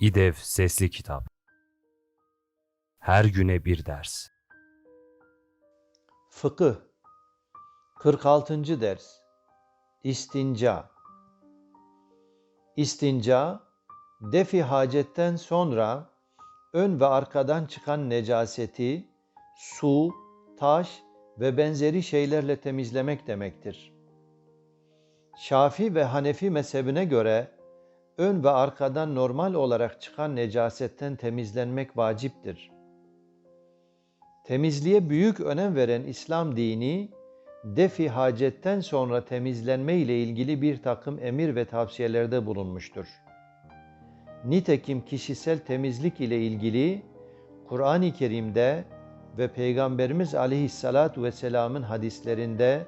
İDEV Sesli Kitap Her güne bir ders Fıkıh 46. ders İstinca İstinca defi hacetten sonra ön ve arkadan çıkan necaseti su, taş ve benzeri şeylerle temizlemek demektir. Şafi ve Hanefi mezhebine göre ön ve arkadan normal olarak çıkan necasetten temizlenmek vaciptir. Temizliğe büyük önem veren İslam dini, defi hacetten sonra temizlenme ile ilgili bir takım emir ve tavsiyelerde bulunmuştur. Nitekim kişisel temizlik ile ilgili Kur'an-ı Kerim'de ve Peygamberimiz Aleyhissalatu vesselam'ın hadislerinde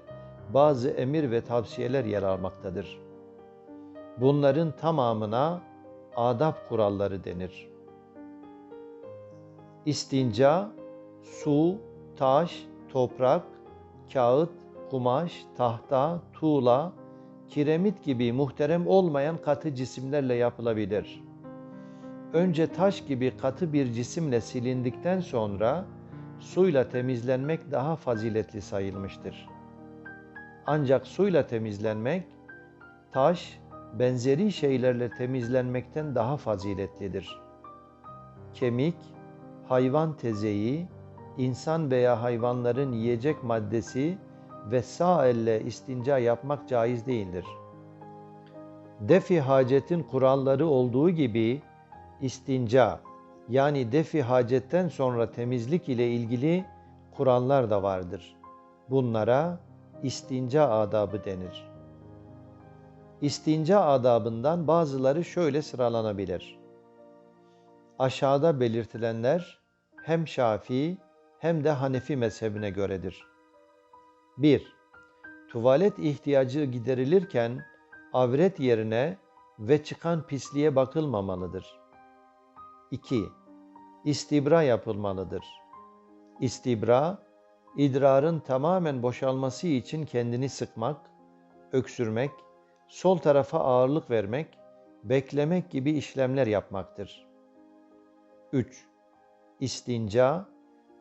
bazı emir ve tavsiyeler yer almaktadır. Bunların tamamına adab kuralları denir. İstinca, su, taş, toprak, kağıt, kumaş, tahta, tuğla, kiremit gibi muhterem olmayan katı cisimlerle yapılabilir. Önce taş gibi katı bir cisimle silindikten sonra suyla temizlenmek daha faziletli sayılmıştır. Ancak suyla temizlenmek, taş, benzeri şeylerle temizlenmekten daha faziletlidir. Kemik, hayvan tezeyi, insan veya hayvanların yiyecek maddesi ve sağ elle istinca yapmak caiz değildir. Defi hacetin kuralları olduğu gibi istinca yani defi hacetten sonra temizlik ile ilgili kurallar da vardır. Bunlara istinca adabı denir. İstinca adabından bazıları şöyle sıralanabilir. Aşağıda belirtilenler hem Şafii hem de Hanefi mezhebine göredir. 1. Tuvalet ihtiyacı giderilirken avret yerine ve çıkan pisliğe bakılmamalıdır. 2. İstibra yapılmalıdır. İstibra, idrarın tamamen boşalması için kendini sıkmak, öksürmek, sol tarafa ağırlık vermek, beklemek gibi işlemler yapmaktır. 3. İstinca,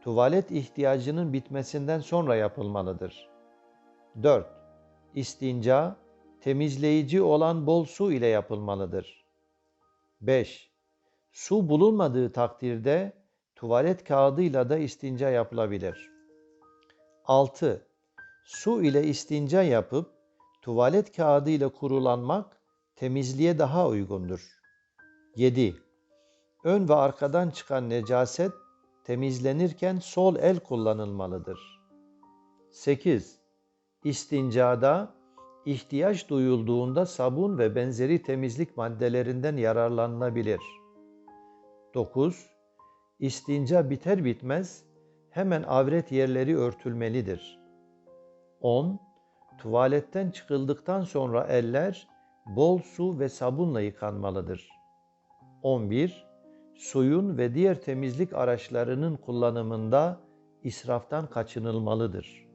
tuvalet ihtiyacının bitmesinden sonra yapılmalıdır. 4. İstinca, temizleyici olan bol su ile yapılmalıdır. 5. Su bulunmadığı takdirde tuvalet kağıdıyla da istinca yapılabilir. 6. Su ile istinca yapıp tuvalet kağıdıyla kurulanmak temizliğe daha uygundur. 7. Ön ve arkadan çıkan necaset temizlenirken sol el kullanılmalıdır. 8. İstincada ihtiyaç duyulduğunda sabun ve benzeri temizlik maddelerinden yararlanılabilir. 9. İstinca biter bitmez hemen avret yerleri örtülmelidir. 10. Tuvaletten çıkıldıktan sonra eller bol su ve sabunla yıkanmalıdır. 11. Suyun ve diğer temizlik araçlarının kullanımında israftan kaçınılmalıdır.